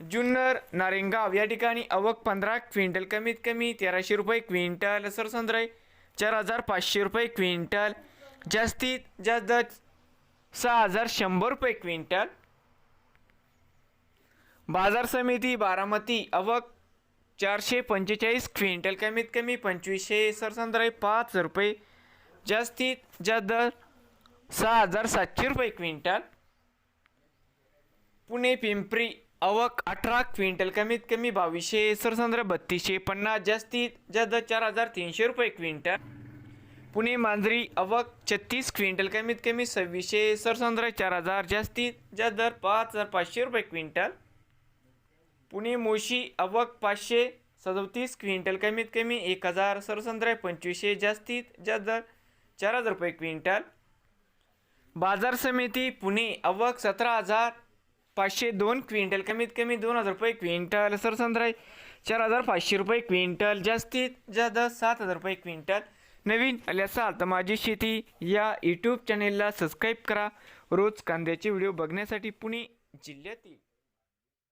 जुन्नर नारेंगाव या ठिकाणी अवक पंधरा क्विंटल कमीत कमी तेराशे रुपये क्विंटल सरसंद्राई चार हजार पाचशे रुपये क्विंटल जास्तीत जास्त सहा हजार शंभर रुपये क्विंटल. बाजार समिती बारामती अवक चारशे पंचेचाळीस क्विंटल कमीत कमी पंचवीसशे सरसंद्राई पाच रुपये जास्तीत जास्त दर सहा हजार सातशे रुपये क्विंटल. पुणे पिंपरी अवक अठरा क्विंटल कमीत कमी बावीसशे सरसंद्र बत्तीसशे पन्नास जास्तीत जास्त चार हजार तीनशे रुपये क्विंटल. पुणे मांजरी अवक छत्तीस क्विंटल कमीत कमी सव्वीसशे सरसंद्र चार हजार जास्तीत जास्त दर पाच हजार पाचशे रुपये क्विंटल. पुणे मोशी अवक पाचशे सदोतीस क्विंटल कमीत कमी एक हजार सरसंद्र पंचवीसशे जास्तीत जास्त दर चार हजार रुपये क्विंटल. बाजार समिती पुणे अवक सतरा हजार पाचशे दोन क्विंटल कमीत कमी दोन हजार रुपये क्विंटल सरसंद्राई चार हजार पाचशे रुपये क्विंटल जास्तीत जास्त सात हजार रुपये क्विंटल. नवीन आले असाल तर माझी शेती या यूट्यूब चॅनेलला सबस्क्राईब करा. रोज कांद्याचे व्हिडिओ बघण्यासाठी पुणे जिल्ह्यातील